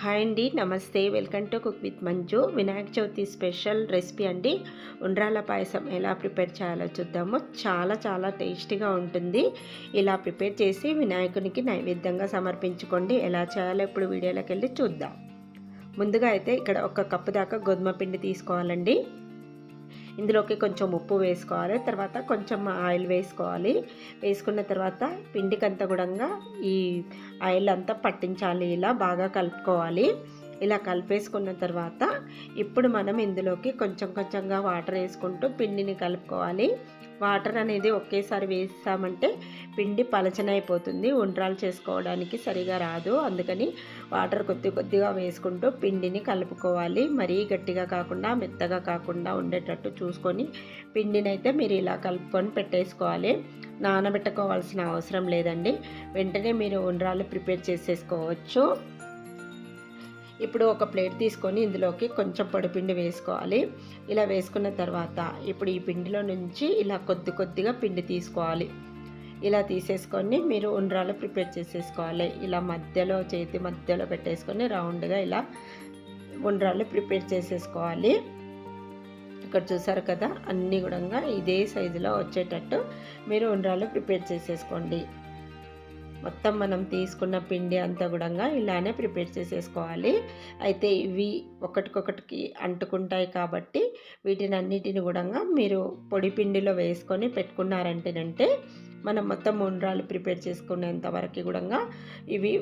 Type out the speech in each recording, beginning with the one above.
Hi అండి నమస్తే. Welcome to cook with Manju. Vinayaka Chavithi special recipe అండి. ఉండ్రాల పాయసం ఎలా ప్రిపేర్ చేయాలో చూద్దాము. చాలా చాలా టేస్టీగా ఉంటుంది. ఇలా ప్రిపేర్ చేసి వినాయకునికి నైవేద్యంగా సమర్పించుకోండి. ఎలా చేయాలో ఇప్పుడు వీడియోలోకి వెళ్ళి చూద్దాం. ముందుగా అయితే ఇక్కడ ఒక కప్పు దాకా గోధుమ పిండి తీసుకోవాలండి. ఇందులోకి కొంచెం ఉప్పు వేసుకోవాలి తర్వాత కొంచెం ఆయిల్ వేసుకోవాలి. వేసుకున్న తర్వాత పిండికంతా కూడా ఈ ఆయిల్ అంతా పట్టించాలి ఇలా బాగా కలుపుకోవాలి. ఇలా కలిపేసుకున్న తర్వాత ఇప్పుడు మనం ఇందులోకి కొంచెం కొంచెంగా వాటర్ వేసుకుంటూ పిండిని కలుపుకోవాలి. వాటర్ అనేది ఒకేసారి వేసామంటే పిండి పలచనైపోతుంది ఉండ్రాలు చేసుకోవడానికి సరిగా రాదు. అందుకని వాటర్ కొద్ది కొద్దిగా వేసుకుంటూ పిండిని కలుపుకోవాలి. మరీ గట్టిగా కాకుండా మెత్తగా కాకుండా ఉండేటట్టు చూసుకొని పిండిని అయితే మీరు ఇలా కలుపుకొని పెట్టేసుకోవాలి. నానబెట్టుకోవాల్సిన అవసరం లేదండి. వెంటనే మీరు ఉండ్రాలు ప్రిపేర్ చేసేసుకోవచ్చు. ఇప్పుడు ఒక ప్లేట్ తీసుకొని ఇందులోకి కొంచెం పొడిపిండి వేసుకోవాలి. ఇలా వేసుకున్న తర్వాత ఇప్పుడు ఈ పిండిలో నుంచి ఇలా కొద్ది కొద్దిగా పిండి తీసుకోవాలి. ఇలా తీసేసుకొని మీరు ఉండ్రాలు ప్రిపేర్ చేసేసుకోవాలి. ఇలా మధ్యలో చేతి మధ్యలో పెట్టేసుకొని రౌండ్గా ఇలా ఉండ్రాలు ప్రిపేర్ చేసేసుకోవాలి. ఇక్కడ చూసారు కదా అన్నీ కూడా ఇదే సైజులో వచ్చేటట్టు మీరు ఉండ్రాలు ప్రిపేర్ చేసేసుకోండి. మొత్తం మనం తీసుకున్న పిండి అంతా కూడా ఇలానే ప్రిపేర్ చేసేసుకోవాలి. అయితే ఇవి ఒకటికొకటికి అంటుకుంటాయి కాబట్టి వీటిని అన్నిటిని కూడా మీరు పొడి పిండిలో వేసుకొని పెట్టుకున్నారంటేనంటే మనం మొత్తం ఉండ్రాలు ప్రిపేర్ చేసుకునేంత వరకు కూడా ఇవి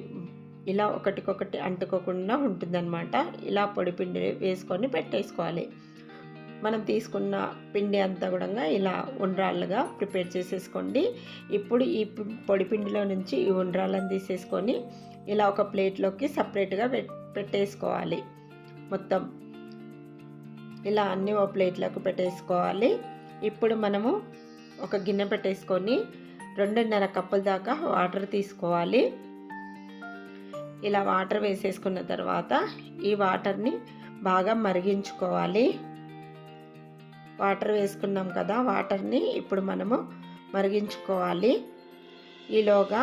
ఇలా ఒకటికొకటి అంటుకోకుండా ఉంటుందన్నమాట. ఇలా పొడి పిండి వేసుకొని పెట్టేసుకోవాలి. మనం తీసుకున్న పిండి అంతా కూడా ఇలా ఉండ్రాళ్ళుగా ప్రిపేర్ చేసేసుకోండి. ఇప్పుడు ఈ పొడి పిండిలో నుంచి ఈ ఉండ్రాళ్ళని తీసేసుకొని ఇలా ఒక ప్లేట్లోకి సపరేట్గా పెట్టేసుకోవాలి. మొత్తం ఇలా అన్నీ ఒక ప్లేట్లోకి పెట్టేసుకోవాలి. ఇప్పుడు మనము ఒక గిన్నె పెట్టేసుకొని రెండున్నర కప్పుల దాకా వాటర్ తీసుకోవాలి. ఇలా వాటర్ వేసేసుకున్న తర్వాత ఈ వాటర్ని బాగా మరిగించుకోవాలి. వాటర్ వేసుకున్నాం కదా వాటర్ని ఇప్పుడు మనము మరిగించుకోవాలి. ఈలోగా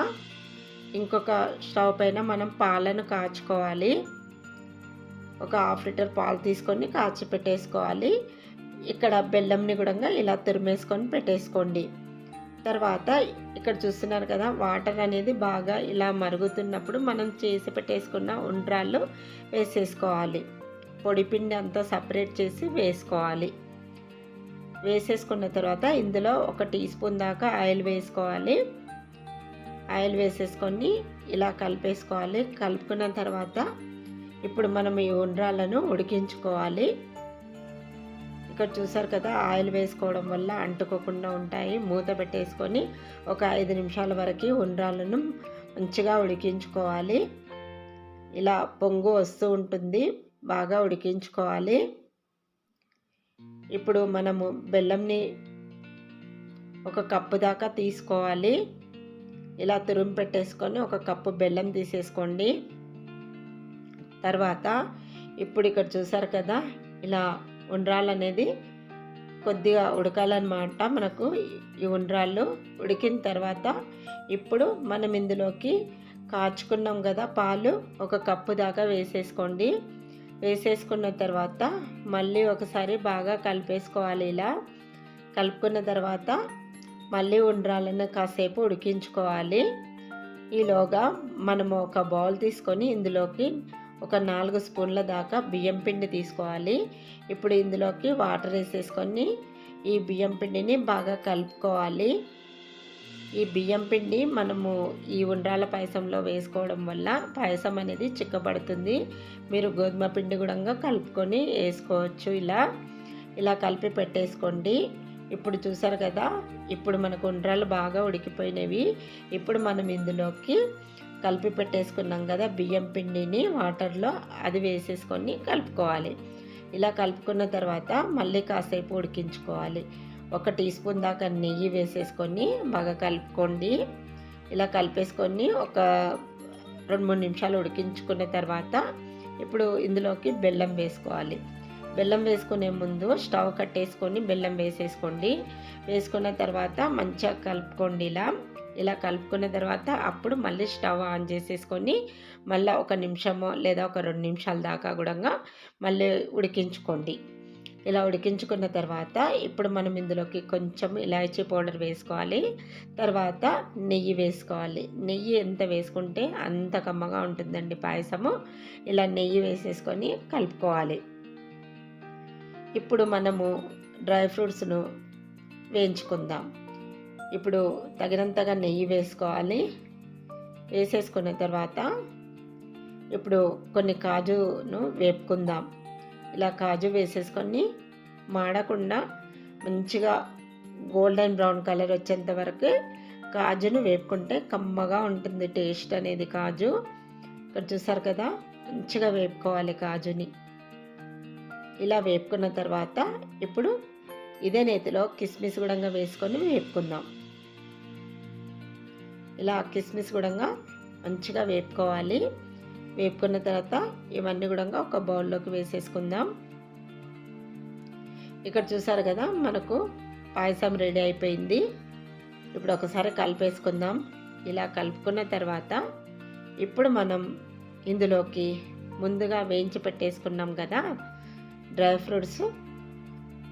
ఇంకొక స్టవ్ పైన మనం పాలను కాచుకోవాలి. ఒక హాఫ్ లీటర్ పాలు తీసుకొని కాచి పెట్టేసుకోవాలి. ఇక్కడ బెల్లంని కూడా ఇలా తురిమేసుకొని పెట్టేసుకోండి. తర్వాత ఇక్కడ చూస్తున్నారు కదా వాటర్ అనేది బాగా ఇలా మరుగుతున్నప్పుడు మనం చేసి పెట్టేసుకున్న ఉండ్రాళ్ళు వేసేసుకోవాలి. పొడిపిండి అంతా సపరేట్ చేసి వేసుకోవాలి. వేసేసుకున్న తర్వాత ఇందులో ఒక టీ స్పూన్ దాకా ఆయిల్ వేసుకోవాలి. ఆయిల్ వేసేసుకొని ఇలా కలిపేసుకోవాలి. కలుపుకున్న తర్వాత ఇప్పుడు మనం ఈ ఉండ్రాలను ఉడికించుకోవాలి. ఇక్కడ చూసారు కదా ఆయిల్ వేసుకోవడం వల్ల అంటుకోకుండా ఉంటాయి. మూత పెట్టేసుకొని ఒక ఐదు నిమిషాల వరకు ఉండ్రాలను మంచిగా ఉడికించుకోవాలి. ఇలా పొంగు వస్తూ ఉంటుంది బాగా ఉడికించుకోవాలి. ఇప్పుడు మనము బెల్లంని ఒక కప్పు దాకా తీసుకోవాలి. ఇలా తురుము పెట్టేసుకొని ఒక కప్పు బెల్లం తీసేసుకోండి. తర్వాత ఇప్పుడు ఇక్కడ చూసారు కదా ఇలా ఉండ్రాలు అనేది కొద్దిగా ఉడకాలన్నమాట మనకు. ఈ ఉండ్రాళ్ళు ఉడికిన తర్వాత ఇప్పుడు మనం ఇందులోకి కాచుకున్నాం కదా పాలు ఒక కప్పు దాకా వేసేసుకోండి. వేసేసుకున్న తర్వాత మళ్ళీ ఒకసారి బాగా కలిపేసుకోవాలి ఇలా. కలుపుకున్న తర్వాత మళ్ళీ ఉండ్రాలను కాసేపు ఉడికించుకోవాలి. ఈలోగా మనము ఒక బౌల్ తీసుకొని ఇందులోకి ఒక నాలుగు స్పూన్ల దాకా బియ్యం పిండి తీసుకోవాలి. ఇప్పుడు ఇందులోకి వాటర్ వేసేసుకొని ఈ బియ్యం పిండిని బాగా కలుపుకోవాలి. ఈ బియ్యం పిండి మనము ఈ ఉండ్రాల పాయసంలో వేసుకోవడం వల్ల పాయసం అనేది చిక్కబడుతుంది. మీరు గోధుమ పిండి కూడా కలుపుకొని వేసుకోవచ్చు ఇలా. ఇలా కలిపి పెట్టేసుకోండి. ఇప్పుడు చూసారు కదా ఇప్పుడు మనకు ఉండ్రాలు బాగా ఉడికిపోయినవి. ఇప్పుడు మనం ఇందులోకి కలిపి పెట్టేసుకున్నాం కదా బియ్యం పిండిని వాటర్లో అది వేసేసుకొని కలుపుకోవాలి. ఇలా కలుపుకున్న తర్వాత మళ్ళీ కాసేపు ఉడికించుకోవాలి. ఒక టీ స్పూన్ దాకా నెయ్యి వేసేసుకొని బాగా కలుపుకోండి. ఇలా కలిపేసుకొని ఒక రెండు మూడు నిమిషాలు ఉడికించుకున్న తర్వాత ఇప్పుడు ఇందులోకి బెల్లం వేసుకోవాలి. బెల్లం వేసుకునే ముందు స్టవ్ కట్టేసుకొని బెల్లం వేసేసుకోండి. వేసుకున్న తర్వాత మంచిగా కలుపుకోండి ఇలా. ఇలా కలుపుకున్న తర్వాత అప్పుడు మళ్ళీ స్టవ్ ఆన్ చేసేసుకొని మళ్ళీ ఒక నిమిషము లేదా ఒక రెండు నిమిషాల దాకా కూడా మళ్ళీ ఉడికించుకోండి. ఇలా ఉడికించుకున్న తర్వాత ఇప్పుడు మనం ఇందులోకి కొంచెం ఇలాచీ పౌడర్ వేసుకోవాలి. తర్వాత నెయ్యి వేసుకోవాలి. నెయ్యి ఎంత వేసుకుంటే అంత కమ్మగా ఉంటుందండి పాయసము. ఇలా నెయ్యి వేసేసుకొని కలుపుకోవాలి. ఇప్పుడు మనము డ్రై ఫ్రూట్స్ను వేయించుకుందాం. ఇప్పుడు తగినంతగా నెయ్యి వేసుకోవాలి. వేసేసుకున్న తర్వాత ఇప్పుడు కొన్ని కాజును వేపుకుందాం. ఇలా కాజు వేసేసుకొని మాడకుండా మంచిగా గోల్డెన్ బ్రౌన్ కలర్ వచ్చేంత వరకు కాజును వేపుకుంటే కమ్మగా ఉంటుంది టేస్ట్ అనేది కాజు. ఇక్కడ చూసారు కదా మంచిగా వేపుకోవాలి కాజుని. ఇలా వేపుకున్న తర్వాత ఇప్పుడు ఇదే నేతిలో కిస్మిస్ కూడా వేసుకొని వేపుకుందాం. ఇలా కిస్మిస్ గుడంగా మంచిగా వేపుకోవాలి. వేపుకున్న తర్వాత ఇవన్నీ కూడా ఒక బౌల్లోకి వేసేసుకుందాం. ఇక్కడ చూసారు కదా మనకు పాయసం రెడీ అయిపోయింది. ఇప్పుడు ఒకసారి కలిపేసుకుందాం. ఇలా కలుపుకున్న తర్వాత ఇప్పుడు మనం ఇందులోకి ముందుగా వేయించి పెట్టేసుకున్నాం కదా డ్రై ఫ్రూట్స్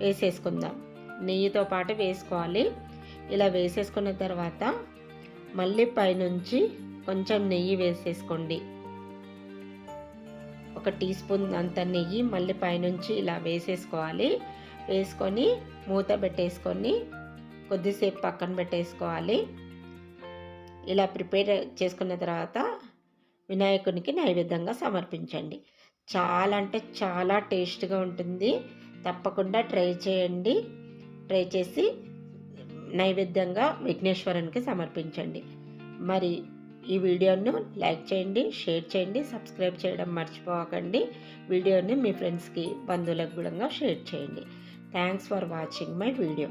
వేసేసుకుందాం. నెయ్యితో పాటు వేసుకోవాలి. ఇలా వేసేసుకున్న తర్వాత మళ్ళీ పైనుంచి కొంచెం నెయ్యి వేసేసుకోండి. ఒక టీ స్పూన్ అంత నెయ్యి మళ్ళీ పైనుంచి ఇలా వేసేసుకోవాలి. వేసుకొని మూత పెట్టేసుకొని కొద్దిసేపు పక్కన పెట్టేసుకోవాలి. ఇలా ప్రిపేర్ చేసుకున్న తర్వాత వినాయకునికి నైవేద్యంగా సమర్పించండి. చాలా అంటే చాలా టేస్ట్గా ఉంటుంది. తప్పకుండా ట్రై చేయండి. ట్రై చేసి నైవేద్యంగా విఘ్నేశ్వరునికి సమర్పించండి. మరి ఈ వీడియోను లైక్ చేయండి షేర్ చేయండి సబ్స్క్రైబ్ చేయడం మర్చిపోకండి. వీడియోని మీ ఫ్రెండ్స్కి బంధువులకు కూడా షేర్ చేయండి. Thanks for watching my video.